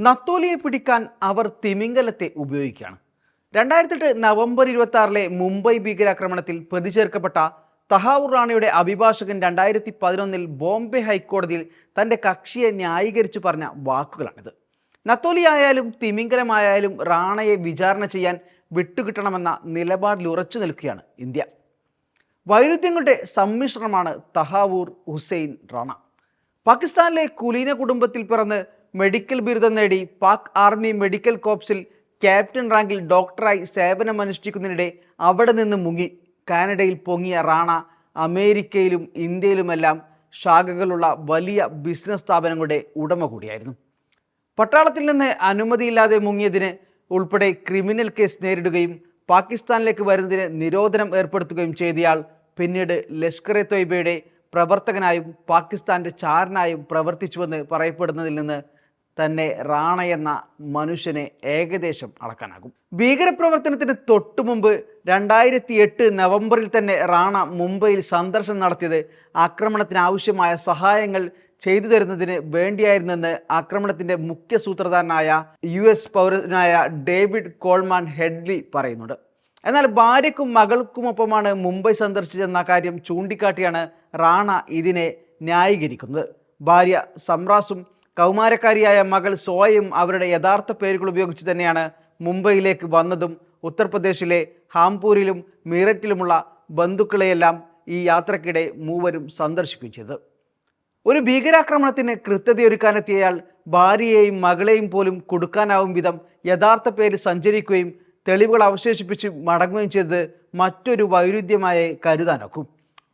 നത്തോലിയെ പിടിക്കാൻ അവർ തിമിംഗലത്തെ ഉപയോഗിക്കുകയാണ്. രണ്ടായിരത്തെട്ട് നവംബർ ഇരുപത്തി ആറിലെ മുംബൈ ഭീകരാക്രമണത്തിൽ പ്രതിചേർക്കപ്പെട്ട തഹാവൂർ റാണയുടെ അഭിഭാഷകൻ രണ്ടായിരത്തി പതിനൊന്നിൽ ബോംബെ ഹൈക്കോടതിയിൽ തന്റെ കക്ഷിയെ ന്യായീകരിച്ചു പറഞ്ഞ വാക്കുകളാണിത്. നത്തോലി ആയാലും തിമിംഗലമായാലും റാണയെ വിചാരണ ചെയ്യാൻ വിട്ടുകിട്ടണമെന്ന നിലപാടിൽ ഉറച്ചു നിൽക്കുകയാണ് ഇന്ത്യ. വൈരുദ്ധ്യങ്ങളുടെ സമ്മിശ്രണമാണ് തഹാവൂർ ഹുസൈൻ റാണ. പാകിസ്ഥാനിലെ കുലീന കുടുംബത്തിൽ പിറന്ന് മെഡിക്കൽ ബിരുദം നേടി പാക് ആർമി മെഡിക്കൽ കോപ്സിൽ ക്യാപ്റ്റൻ റാങ്കിൽ ഡോക്ടറായി സേവനമനുഷ്ഠിക്കുന്നതിനിടെ അവിടെ നിന്ന് മുങ്ങി. കാനഡയിൽ പൊങ്ങിയ റാണ അമേരിക്കയിലും ഇന്ത്യയിലുമെല്ലാം ശാഖകളുള്ള വലിയ ബിസിനസ് സ്ഥാപനങ്ങളുടെ ഉടമ കൂടിയായിരുന്നു. പട്ടാളത്തിൽ നിന്ന് അനുമതിയില്ലാതെ മുങ്ങിയതിന് ഉൾപ്പെടെ ക്രിമിനൽ കേസ് നേരിടുകയും പാകിസ്ഥാനിലേക്ക് വരുന്നതിന് നിരോധനം ഏർപ്പെടുത്തുകയും ചെയ്തയാൾ പിന്നീട് ലഷ്കർ എ തൊയ്ബയുടെ പ്രവർത്തകനായും പാകിസ്ഥാന്റെ ചാരനായും പ്രവർത്തിച്ചുവെന്ന് പറയപ്പെടുന്നതിൽ നിന്ന് തന്നെ റാണ എന്ന മനുഷ്യനെ ഏകദേശം അളക്കാനാകും. ഭീകരപ്രവർത്തനത്തിന് തൊട്ടു മുമ്പ് രണ്ടായിരത്തി എട്ട് നവംബറിൽ തന്നെ റാണ മുംബൈയിൽ സന്ദർശനം നടത്തിയത് ആക്രമണത്തിന് ആവശ്യമായ സഹായങ്ങൾ ചെയ്തു തരുന്നതിന് വേണ്ടിയായിരുന്നെന്ന് ആക്രമണത്തിന്റെ മുഖ്യ സൂത്രധാരനായ യു എസ് പൗരനായ ഡേവിഡ് കോൾമാൻ ഹെഡ്ലി പറയുന്നുണ്ട്. എന്നാൽ ഭാര്യയ്ക്കും മകൾക്കുമൊപ്പമാണ് മുംബൈ സന്ദർശിച്ചെന്ന കാര്യം ചൂണ്ടിക്കാട്ടിയാണ് റാണ ഇതിനെ ന്യായീകരിക്കുന്നത്. ഭാര്യ സംറാസും കൗമാരക്കാരിയായ മകൾ സോയയും അവരുടെ യഥാർത്ഥ പേരുകൾ ഉപയോഗിച്ച് തന്നെയാണ് മുംബൈയിലേക്ക് വന്നതും ഉത്തർപ്രദേശിലെ ഹാംപൂരിലും മീററ്റിലുമുള്ള ബന്ധുക്കളെയെല്ലാം ഈ യാത്രക്കിടെ മൂവരും സന്ദർശിക്കുകയും ചെയ്തത് ഒരു ഭീകരാക്രമണത്തിന് കൃത്യതയൊരുക്കാനെത്തിയയാൾ ഭാര്യയെയും മകളെയും പോലും കൊടുക്കാനാവും വിധം യഥാർത്ഥ പേര് സഞ്ചരിക്കുകയും തെളിവുകൾ അവശേഷിപ്പിച്ച് മടങ്ങുകയും ചെയ്തത് മറ്റൊരു വൈരുദ്ധ്യമായി കരുതാനൊക്കും.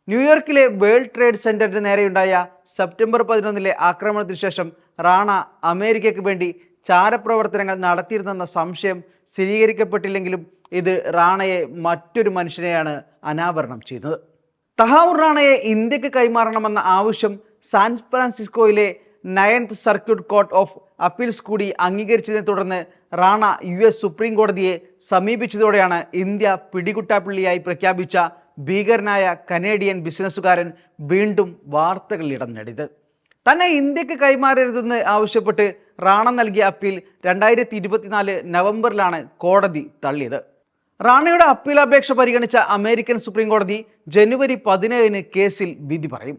ന്യൂയോർക്കിലെ വേൾഡ് ട്രേഡ് സെന്ററിന് നേരെയുണ്ടായ സെപ്റ്റംബർ പതിനൊന്നിലെ ആക്രമണത്തിന് ശേഷം റാണ അമേരിക്കയ്ക്ക് വേണ്ടി ചാരപ്രവർത്തനങ്ങൾ നടത്തിയിരുന്നെന്ന സംശയം സ്ഥിരീകരിക്കപ്പെട്ടില്ലെങ്കിലും ഇത് റാണയെ മറ്റൊരു മനുഷ്യനെയാണ് അനാവരണം ചെയ്യുന്നത് തഹാവൂർ റാണയെ ഇന്ത്യയ്ക്ക് കൈമാറണമെന്ന ആവശ്യം San ഫ്രാൻസിസ്കോയിലെ ninth circuit court of appeals കൂടി അംഗീകരിച്ചതിനെ തുടർന്ന് റാണ യു എസ് സുപ്രീം കോടതിയെ സമീപിച്ചതോടെയാണ് ഇന്ത്യ പിടികുട്ടാപ്പള്ളിയായി പ്രഖ്യാപിച്ച ഭീകരനായ കനേഡിയൻ ബിസിനസ്സുകാരൻ വീണ്ടും വാർത്തകളിൽ ഇടം നേടിയത്. തന്നെ ഇന്ത്യയ്ക്ക് കൈമാറരുതെന്ന് ആവശ്യപ്പെട്ട് റാണ നൽകിയ അപ്പീൽ രണ്ടായിരത്തി ഇരുപത്തിനാല് നവംബറിലാണ് കോടതി തള്ളിയത്. റാണയുടെ അപ്പീൽ അപേക്ഷ പരിഗണിച്ച അമേരിക്കൻ സുപ്രീം കോടതി ജനുവരി പതിനേഴിന് കേസിൽ വിധി പറയും.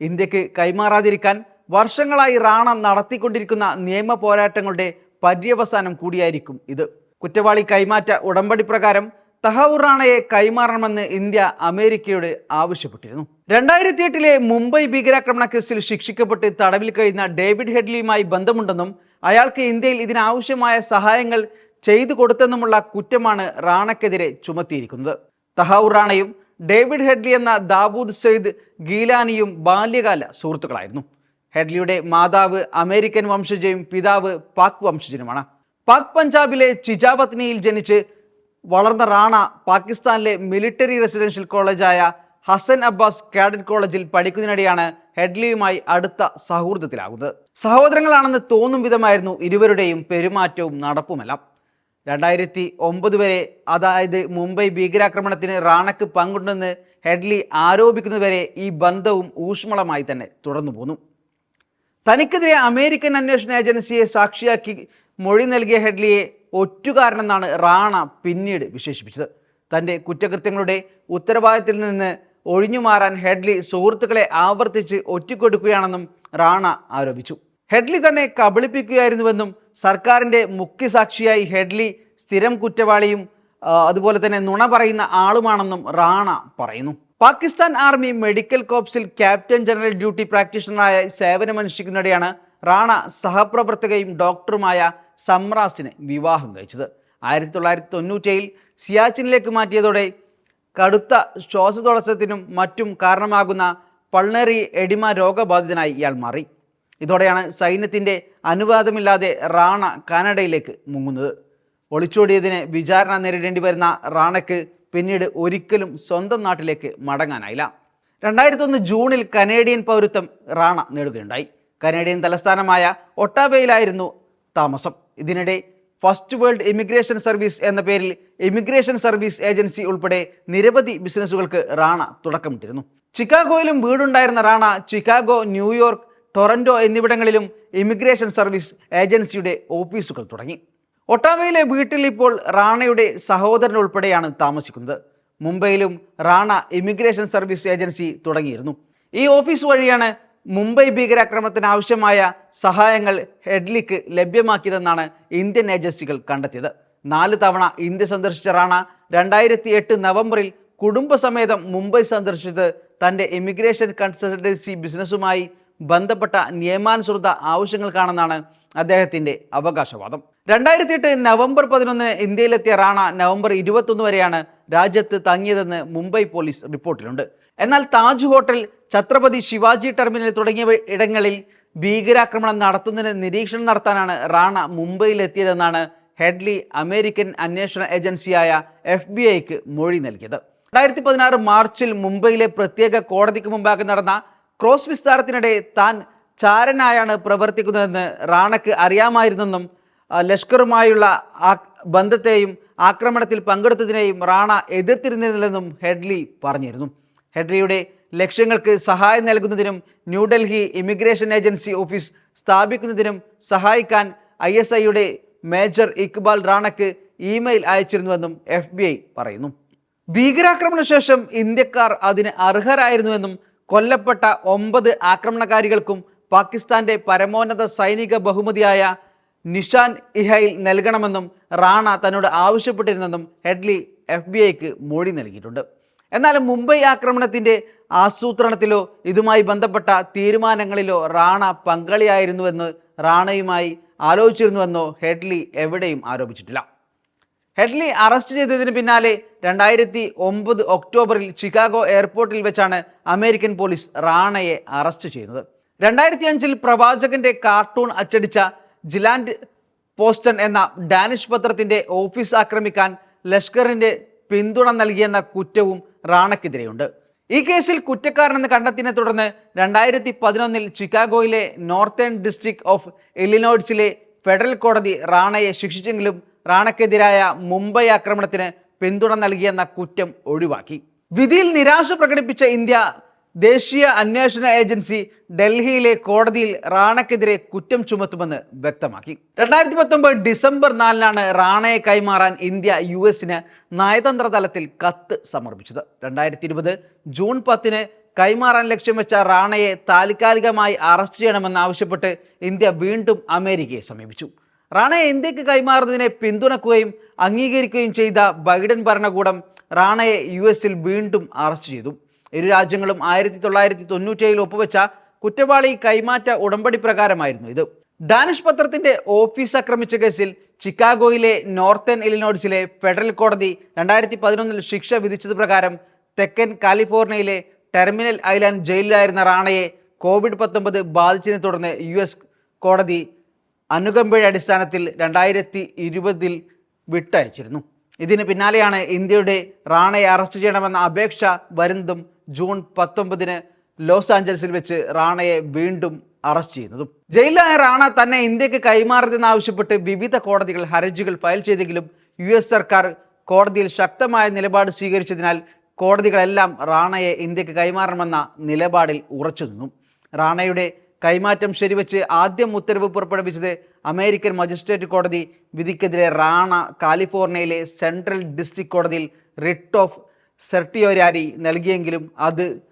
ഇന്ത്യയ്ക്ക് കൈമാറാതിരിക്കാൻ വർഷങ്ങളായി റാണ നടത്തിക്കൊണ്ടിരിക്കുന്ന നിയമ പോരാട്ടങ്ങളുടെ പര്യവസാനം കൂടിയായിരിക്കും ഇത്. കുറ്റവാളി കൈമാറ്റ ഉടമ്പടി പ്രകാരം തഹവൂർ റാണയെ കൈമാറണമെന്ന് ഇന്ത്യ അമേരിക്കയോട് ആവശ്യപ്പെട്ടിരുന്നു. രണ്ടായിരത്തി എട്ടിലെ മുംബൈ ഭീകരാക്രമണ കേസിൽ ശിക്ഷിക്കപ്പെട്ട് തടവിൽ കഴിയുന്ന ഡേവിഡ് ഹെഡ്ലിയുമായി ബന്ധമുണ്ടെന്നും അയാൾക്ക് ഇന്ത്യയിൽ ഇതിനാവശ്യമായ സഹായങ്ങൾ ചെയ്തു കൊടുത്തെന്നുമുള്ള കുറ്റമാണ് റാണക്കെതിരെ ചുമത്തിയിരിക്കുന്നത്. തഹാവൂർ റാണയും ഡേവിഡ് ഹെഡ്ലി എന്ന ദാവൂദ് സെയ്ദ് ഗീലാനിയും ബാല്യകാല സുഹൃത്തുക്കളായിരുന്നു. ഹെഡ്ലിയുടെ മാതാവ് അമേരിക്കൻ വംശജയും പിതാവ് പാക് വംശജനുമാണ്. പാക് പഞ്ചാബിലെ ചിജാപത്നിയിൽ ജനിച്ച് വളർന്ന റാണ പാകിസ്ഥാനിലെ മിലിറ്ററി റെസിഡൻഷ്യൽ കോളേജായ ഹസൻ അബ്ബാസ് കാഡറ്റ് കോളേജിൽ പഠിക്കുന്നതിനിടെയാണ് ഹെഡ്ലിയുമായി അടുത്ത സൗഹൃദത്തിലാകുന്നത്. സഹോദരങ്ങളാണെന്ന് തോന്നും വിധമായിരുന്നു ഇരുവരുടെയും പെരുമാറ്റവും നടപ്പുമെല്ലാം. രണ്ടായിരത്തി ഒമ്പത് വരെ അതായത് മുംബൈ ഭീകരാക്രമണത്തിന് റാണക്ക് പങ്കുണ്ടെന്ന് ഹെഡ്ലി ആരോപിക്കുന്നതുവരെ ഈ ബന്ധവും ഊഷ്മളമായി തന്നെ തുടർന്നു പോന്നു. തനിക്കെതിരെ അമേരിക്കൻ അന്വേഷണ ഏജൻസിയെ സാക്ഷിയാക്കി മൊഴി നൽകിയ ഹെഡ്ലിയെ ഒറ്റുകാരനെന്നാണ് റാണ പിന്നീട് വിശേഷിപ്പിച്ചത്. തന്റെ കുറ്റകൃത്യങ്ങളുടെ ഉത്തരവാദിത്തത്തിൽ നിന്ന് ഒഴിഞ്ഞുമാറാൻ ഹെഡ്ലി സുഹൃത്തുക്കളെ ആവർത്തിച്ച് ഒറ്റിക്കൊടുക്കുകയാണെന്നും റാണ ആരോപിച്ചു. ഹെഡ്ലി തന്നെ കബളിപ്പിക്കുകയായിരുന്നുവെന്നും സർക്കാരിന്റെ മുഖ്യസാക്ഷിയായി ഹെഡ്ലി സ്ഥിരം കുറ്റവാളിയും അതുപോലെ തന്നെ നുണ പറയുന്ന ആളുമാണെന്നും റാണ പറയുന്നു. പാകിസ്ഥാൻ ആർമി മെഡിക്കൽ കോപ്സിൽ ക്യാപ്റ്റൻ ജനറൽ ഡ്യൂട്ടി പ്രാക്ടീഷണറായ സേവനമനുഷ്ഠിക്കുന്നതിടെയാണ് റാണ സഹപ്രവർത്തകയും ഡോക്ടറുമായ സംറാസിനെ വിവാഹം കഴിച്ചത്. ആയിരത്തി തൊള്ളായിരത്തി തൊണ്ണൂറ്റേഴിൽ സിയാച്ചിനിലേക്ക് മാറ്റിയതോടെ കടുത്ത ശ്വാസതടസ്സത്തിനും മറ്റും കാരണമാകുന്ന പൾണറി എഡിമ രോഗബാധിതനായി ഇയാൾ മാറി. ഇതോടെയാണ് സൈന്യത്തിന്റെ അനുവാദമില്ലാതെ റാണ കാനഡയിലേക്ക് മുങ്ങുന്നത്. ഒളിച്ചോടിയതിന് വിചാരണ നേരിടേണ്ടി വരുന്ന റാണയ്ക്ക് പിന്നീട് ഒരിക്കലും സ്വന്തം നാട്ടിലേക്ക് മടങ്ങാനായില്ല. രണ്ടായിരത്തി ഒന്ന് ജൂണിൽ കനേഡിയൻ പൗരത്വം റാണ നേടുകയുണ്ടായി. കനേഡിയൻ തലസ്ഥാനമായ ഒട്ടാബയിലായിരുന്നു താമസം. ഇതിനിടെ ഫസ്റ്റ് വേൾഡ് ഇമിഗ്രേഷൻ സർവീസ് എന്ന പേരിൽ ഇമിഗ്രേഷൻ സർവീസ് ഏജൻസി ഉൾപ്പെടെ നിരവധി ബിസിനസ്സുകൾക്ക് റാണ തുടക്കമിട്ടിരുന്നു. ചിക്കാഗോയിലും വീടുണ്ടായിരുന്ന Rana Chicago New York Toronto എന്നിവിടങ്ങളിലും ഇമിഗ്രേഷൻ സർവീസ് ഏജൻസിയുടെ ഓഫീസുകൾ തുടങ്ങി. ഒട്ടാവയിലെ വീട്ടിൽ ഇപ്പോൾ റാണയുടെ സഹോദരൻ ഉൾപ്പെടെയാണ് താമസിക്കുന്നത്. മുംബൈയിലും റാണ ഇമിഗ്രേഷൻ സർവീസ് ഏജൻസി തുടങ്ങിയിരുന്നു. ഈ ഓഫീസ് വഴിയാണ് മുംബൈ ഭീകരാക്രമണത്തിന് ആവശ്യമായ സഹായങ്ങൾ ഹെഡ്ലിക്ക് ലഭ്യമാക്കിയതെന്നാണ് ഇന്ത്യൻ ഏജൻസികൾ കണ്ടെത്തിയത്. നാല് തവണ ഇന്ത്യ സന്ദർശിച്ച റാണ രണ്ടായിരത്തി എട്ട് നവംബറിൽ കുടുംബസമേതം മുംബൈ സന്ദർശിച്ചത് തന്റെ ഇമിഗ്രേഷൻ കൺസൾട്ടൻസി ബിസിനസ്സുമായി ബന്ധപ്പെട്ട നിയമാനുസൃത ആവശ്യങ്ങൾക്കാണെന്നാണ് അദ്ദേഹത്തിന്റെ അവകാശവാദം. രണ്ടായിരത്തി എട്ട് നവംബർ പതിനൊന്നിന് ഇന്ത്യയിലെത്തിയ റാണ നവംബർ ഇരുപത്തൊന്ന് വരെയാണ് രാജ്യത്ത് തങ്ങിയതെന്ന് മുംബൈ പോലീസ് റിപ്പോർട്ടിലുണ്ട്. എന്നാൽ താജ് ഹോട്ടൽ ഛത്രപതി ശിവാജി ടെർമിനൽ തുടങ്ങിയ ഇടങ്ങളിൽ ഭീകരാക്രമണം നടത്തുന്നതിന് നിരീക്ഷണം നടത്താനാണ് റാണ മുംബൈയിലെത്തിയതെന്നാണ് ഹെഡ്ലി അമേരിക്കൻ അന്വേഷണ ഏജൻസിയായ എഫ് ബി ഐക്ക് മൊഴി നൽകിയത്. രണ്ടായിരത്തി പതിനാറ് മാർച്ചിൽ മുംബൈയിലെ പ്രത്യേക കോടതിക്ക് മുമ്പാകെ നടന്ന ക്രോസ് വിസ്താരത്തിനിടെ താൻ ചാരനായാണ് പ്രവർത്തിക്കുന്നതെന്ന് റാണയ്ക്ക് അറിയാമായിരുന്നെന്നും ലഷ്കറുമായുള്ള ബന്ധത്തെയും ആക്രമണത്തിൽ പങ്കെടുത്തതിനെയും റാണ എതിർത്തിരുന്നില്ലെന്നും ഹെഡ്ലി പറഞ്ഞിരുന്നു. ഹെഡ്ലിയുടെ ലക്ഷ്യങ്ങൾക്ക് സഹായം നൽകുന്നതിനും ന്യൂഡൽഹി ഇമിഗ്രേഷൻ ഏജൻസി ഓഫീസ് സ്ഥാപിക്കുന്നതിനും സഹായിക്കാൻ ഐ എസ് ഐയുടെ മേജർ ഇക്ബാൽ റാണക്ക് ഇമെയിൽ അയച്ചിരുന്നുവെന്നും എഫ് ബി ഐ പറയുന്നു. ഭീകരാക്രമണ ശേഷം ഇന്ത്യക്കാർ അതിന് അർഹരായിരുന്നുവെന്നും കൊല്ലപ്പെട്ട ഒമ്പത് ആക്രമണകാരികൾക്കും പാകിസ്ഥാന്റെ പരമോന്നത സൈനിക ബഹുമതിയായ നിഷാൻ ഇഹയിൽ നൽകണമെന്നും റാണ തന്നോട് ആവശ്യപ്പെട്ടിരുന്നെന്നും ഹെഡ്ലി എഫ് ബി ഐക്ക് മൊഴി നൽകിയിട്ടുണ്ട്. എന്നാൽ മുംബൈ ആക്രമണത്തിന്റെ ആസൂത്രണത്തിലോ ഇതുമായി ബന്ധപ്പെട്ട തീരുമാനങ്ങളിലോ റാണ പങ്കാളിയായിരുന്നുവെന്ന് റാണയുമായി ആലോചിച്ചിരുന്നുവെന്നോ ഹെഡ്ലി എവിടെയും ആരോപിച്ചിട്ടില്ല. ഹെഡ്ലി അറസ്റ്റ് ചെയ്തതിന് പിന്നാലെ രണ്ടായിരത്തി ഒമ്പത് ഒക്ടോബറിൽ ചിക്കാഗോ എയർപോർട്ടിൽ വെച്ചാണ് അമേരിക്കൻ പോലീസ് റാണയെ അറസ്റ്റ് ചെയ്യുന്നത്. രണ്ടായിരത്തി അഞ്ചിൽ പ്രവാചകന്റെ കാർട്ടൂൺ അച്ചടിച്ച ജിലാൻഡ് പോസ്റ്റൺ എന്ന ഡാനിഷ് പത്രത്തിന്റെ ഓഫീസ് ആക്രമിക്കാൻ ലഷ്കറിന്റെ പിന്തുണ നൽകിയെന്ന കുറ്റവും റാണക്കെതിരെയുണ്ട് ഈ കേസിൽ കുറ്റക്കാരനെന്ന് കണ്ടെത്തിയതിനെ തുടർന്ന് രണ്ടായിരത്തി പതിനൊന്നിൽ ചിക്കാഗോയിലെ നോർത്തേൺ ഡിസ്ട്രിക്ട് ഓഫ് ഇല്ലിനോയ്സിലെ ഫെഡറൽ കോടതി റാണയെ ശിക്ഷിച്ചെങ്കിലും റാണക്കെതിരായ മുംബൈ ആക്രമണത്തിന് പിന്തുണ നൽകിയെന്ന കുറ്റം ഒഴിവാക്കി. വിധിയിൽ നിരാശ പ്രകടിപ്പിച്ച ഇന്ത്യ ദേശീയ അന്വേഷണ ഏജൻസി ഡൽഹിയിലെ കോടതിയിൽ റാണക്കെതിരെ കുറ്റം ചുമത്തുമെന്ന് വ്യക്തമാക്കി. രണ്ടായിരത്തി പത്തൊമ്പത് ഡിസംബർ നാലിനാണ് റാണയെ കൈമാറാൻ ഇന്ത്യ യു എസിന് നയതന്ത്ര തലത്തിൽ കത്ത് സമർപ്പിച്ചത്. രണ്ടായിരത്തി ഇരുപത് ജൂൺ പത്തിന് കൈമാറാൻ ലക്ഷ്യം വെച്ച റാണയെ താൽക്കാലികമായി അറസ്റ്റ് ചെയ്യണമെന്നാവശ്യപ്പെട്ട് ഇന്ത്യ വീണ്ടും അമേരിക്കയെ സമീപിച്ചു. റാണയെ ഇന്ത്യയ്ക്ക് കൈമാറുന്നതിനെ പിന്തുണക്കുകയും അംഗീകരിക്കുകയും ചെയ്ത ബൈഡൻ ഭരണകൂടം റാണയെ യു എസിൽ വീണ്ടും അറസ്റ്റ് ചെയ്തു. ഇരു രാജ്യങ്ങളും ആയിരത്തി തൊള്ളായിരത്തി തൊണ്ണൂറ്റേഴിൽ ഒപ്പുവെച്ച കുറ്റവാളി കൈമാറ്റ ഉടമ്പടി പ്രകാരമായിരുന്നു ഇത്. ഡാനിഷ് പത്രത്തിന്റെ ഓഫീസ് ആക്രമിച്ച കേസിൽ ചിക്കാഗോയിലെ നോർത്തേൺ ഇലിനോയ്സിലെ ഫെഡറൽ കോടതി രണ്ടായിരത്തി പതിനൊന്നിൽ ശിക്ഷ വിധിച്ചത് പ്രകാരം തെക്കൻ കാലിഫോർണിയയിലെ ടെർമിനൽ ഐലാൻഡ് ജയിലിലായിരുന്ന റാണയെ കോവിഡ് പത്തൊമ്പത് ബാധിച്ചതിനെ തുടർന്ന് യു എസ് കോടതി അനുകമ്പയുടെ അടിസ്ഥാനത്തിൽ രണ്ടായിരത്തി ഇരുപതിൽ വിട്ടയച്ചിരുന്നു. ഇതിന് പിന്നാലെയാണ് ഇന്ത്യയുടെ റാണയെ അറസ്റ്റ് ചെയ്യണമെന്ന അപേക്ഷ വരുന്നതും ജൂൺ പത്തൊമ്പതിന് ലോസ് ആഞ്ചൽസിൽ വെച്ച് റാണയെ വീണ്ടും അറസ്റ്റ് ചെയ്യുന്നത്. ജയിലിലായ റാണ തന്നെ ഇന്ത്യയ്ക്ക് കൈമാറരുതെന്നാവശ്യപ്പെട്ട് വിവിധ കോടതികൾ ഹർജികൾ ഫയൽ ചെയ്തെങ്കിലും യു എസ് സർക്കാർ കോടതിയിൽ ശക്തമായ നിലപാട് സ്വീകരിച്ചതിനാൽ കോടതികളെല്ലാം റാണയെ ഇന്ത്യയ്ക്ക് കൈമാറണമെന്ന നിലപാടിൽ ഉറച്ചു നിന്നു. റാണയുടെ കൈമാറ്റം ശരിവെച്ച് ആദ്യം ഉത്തരവ് പുറപ്പെടുവിച്ചത് അമേരിക്കൻ മജിസ്ട്രേറ്റ് കോടതി വിധിക്കെതിരെ റാണ കാലിഫോർണിയയിലെ സെൻട്രൽ ഡിസ്ട്രിക്ട് കോടതിയിൽ റിട്ട് ഓഫ് സെർട്ടിയോരാരി നൽകിയെങ്കിലും അത്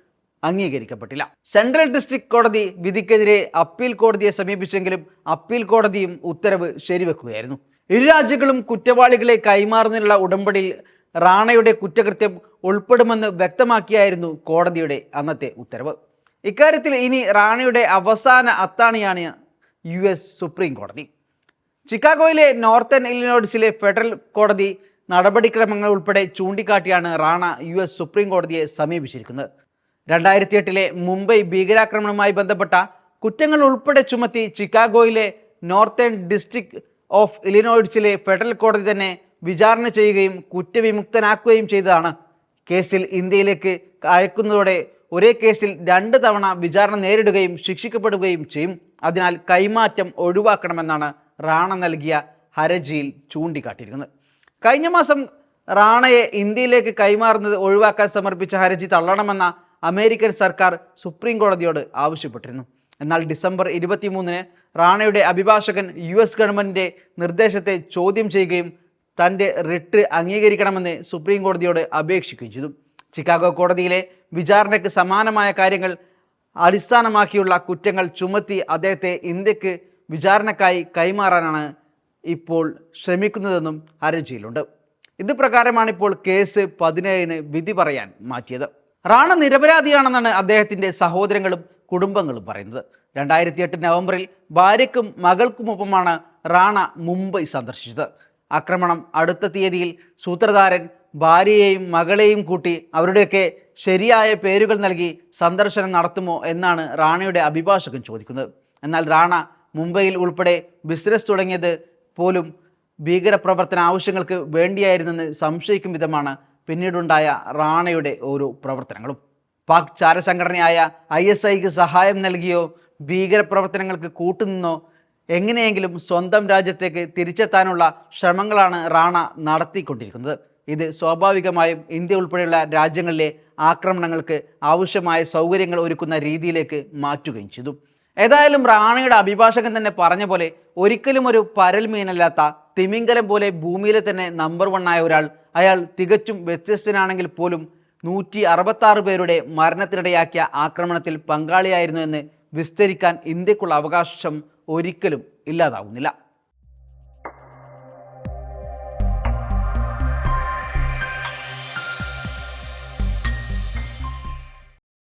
അംഗീകരിക്കപ്പെട്ടില്ല. സെൻട്രൽ ഡിസ്ട്രിക്ട് കോടതി വിധിക്കെതിരെ അപ്പീൽ കോടതിയെ സമീപിച്ചെങ്കിലും അപ്പീൽ കോടതിയും ഉത്തരവ് ശരിവെക്കുകയായിരുന്നു. ഇരു രാജ്യങ്ങളും കുറ്റവാളികളെ കൈമാറുന്നതിനുള്ള ഉടമ്പടിയിൽ റാണയുടെ കുറ്റകൃത്യം ഉൾപ്പെടുമെന്ന് വ്യക്തമാക്കിയായിരുന്നു കോടതിയുടെ അന്നത്തെ ഉത്തരവ്. ഇക്കാര്യത്തിൽ ഇനി റാണയുടെ അവസാന അത്താണിയാണ് യു എസ് സുപ്രീം കോടതി. ചിക്കാഗോയിലെ നോർത്തേൺ ഇല്ലിനോഡ്സിലെ ഫെഡറൽ കോടതി നടപടിക്രമങ്ങൾ ഉൾപ്പെടെ ചൂണ്ടിക്കാട്ടിയാണ് റാണ യു എസ് സുപ്രീം കോടതിയെ സമീപിച്ചിരിക്കുന്നത്. രണ്ടായിരത്തി എട്ടിലെ മുംബൈ ഭീകരാക്രമണവുമായി ബന്ധപ്പെട്ട കുറ്റങ്ങൾ ഉൾപ്പെടെ ചുമത്തി ചിക്കാഗോയിലെ നോർത്തേൺ ഡിസ്ട്രിക്ട് ഓഫ് ഇലിനോയിഡ്സിലെ ഫെഡറൽ കോടതി തന്നെ വിചാരണ ചെയ്യുകയും കുറ്റവിമുക്തനാക്കുകയും ചെയ്തതാണ്. കേസിൽ ഇന്ത്യയിലേക്ക് അയക്കുന്നതോടെ ഒരേ കേസിൽ രണ്ട് തവണ വിചാരണ നേരിടുകയും ശിക്ഷിക്കപ്പെടുകയും ചെയ്യും. അതിനാൽ കൈമാറ്റം ഒഴിവാക്കണമെന്നാണ് റാണ നൽകിയ ഹരജിയിൽ ചൂണ്ടിക്കാട്ടിയിരിക്കുന്നത്. കഴിഞ്ഞ മാസം റാണയെ ഇന്ത്യയിലേക്ക് കൈമാറുന്നത് ഒഴിവാക്കാൻ സമർപ്പിച്ച ഹർജി തള്ളണമെന്ന അമേരിക്കൻ സർക്കാർ സുപ്രീം കോടതിയോട് ആവശ്യപ്പെട്ടിരുന്നു. എന്നാൽ ഡിസംബർ ഇരുപത്തിമൂന്നിന് റാണയുടെ അഭിഭാഷകൻ യു എസ് ഗവൺമെന്റിന്റെ നിർദ്ദേശത്തെ ചോദ്യം ചെയ്യുകയും തന്റെ റിട്ട് അംഗീകരിക്കണമെന്ന് സുപ്രീം കോടതിയോട് അപേക്ഷിക്കുകയും ചെയ്തു. ചിക്കാഗോ കോടതിയിലെ വിചാരണയ്ക്ക് സമാനമായ കാര്യങ്ങൾ അടിസ്ഥാനമാക്കിയുള്ള കുറ്റങ്ങൾ ചുമത്തി അദ്ദേഹത്തെ ഇന്ത്യയ്ക്ക് വിചാരണക്കായി കൈമാറാനാണ് ഇപ്പോൾ ശ്രമിക്കുന്നതെന്നും ഹർജിയിലുണ്ട്. ഇത് പ്രകാരമാണ് ഇപ്പോൾ കേസ് പതിനേഴിന് വിധി പറയാൻ മാറ്റിയത്. റാണ നിരപരാധിയാണെന്നാണ് അദ്ദേഹത്തിന്റെ സഹോദരങ്ങളും കുടുംബങ്ങളും പറയുന്നത്. രണ്ടായിരത്തി എട്ട് നവംബറിൽ ഭാര്യയ്ക്കും മകൾക്കുമൊപ്പമാണ് റാണ മുംബൈ സന്ദർശിച്ചത്. ആക്രമണം അടുത്ത തീയതിയിൽ സൂത്രധാരൻ ഭാര്യയെയും മകളെയും കൂട്ടി അവരുടെയൊക്കെ ശരിയായ പേരുകൾ നൽകി സന്ദർശനം നടത്തുമോ എന്നാണ് റാണയുടെ അഭിഭാഷകൻ ചോദിക്കുന്നത്. എന്നാൽ റാണ മുംബൈയിൽ ഉൾപ്പെടെ ബിസിനസ് തുടങ്ങിയത് പോലും ഭീകരപ്രവർത്തന ആവശ്യങ്ങൾക്ക് വേണ്ടിയായിരുന്നെന്ന് സംശയിക്കും വിധമാണ് പിന്നീടുണ്ടായ റാണയുടെ ഓരോ പ്രവർത്തനങ്ങളും. പാക് ചാരസംഘടനയായ ഐ എസ് ഐക്ക് സഹായം നൽകിയോ ഭീകരപ്രവർത്തനങ്ങൾക്ക് കൂട്ടുനിന്നോ എങ്ങനെയെങ്കിലും സ്വന്തം രാജ്യത്തേക്ക് തിരിച്ചെത്താനുള്ള ശ്രമങ്ങളാണ് റാണ നടത്തിക്കൊണ്ടിരിക്കുന്നത്. ഇത് സ്വാഭാവികമായും ഇന്ത്യ ഉൾപ്പെടെയുള്ള രാജ്യങ്ങളിലെ ആക്രമണങ്ങൾക്ക് ആവശ്യമായ സൗകര്യങ്ങൾ ഒരുക്കുന്ന രീതിയിലേക്ക് മാറ്റുകയും ചെയ്തു. ഏതായാലും റാണയുടെ അഭിഭാഷകൻ തന്നെ പറഞ്ഞ പോലെ ഒരിക്കലും ഒരു പരൽ മീനല്ലാത്ത തിമിംഗലം പോലെ ഭൂമിയിലെ തന്നെ നമ്പർ വൺ ആയ ഒരാൾ. അയാൾ തികച്ചും വ്യത്യസ്തനാണെങ്കിൽ പോലും നൂറ്റി അറുപത്താറ് പേരുടെ മരണത്തിനിടയാക്കിയ ആക്രമണത്തിൽ പങ്കാളിയായിരുന്നു എന്ന് വിസ്തരിക്കാൻ ഇന്ത്യക്കുള്ള അവകാശം ഒരിക്കലും ഇല്ലാതാവുന്നില്ല.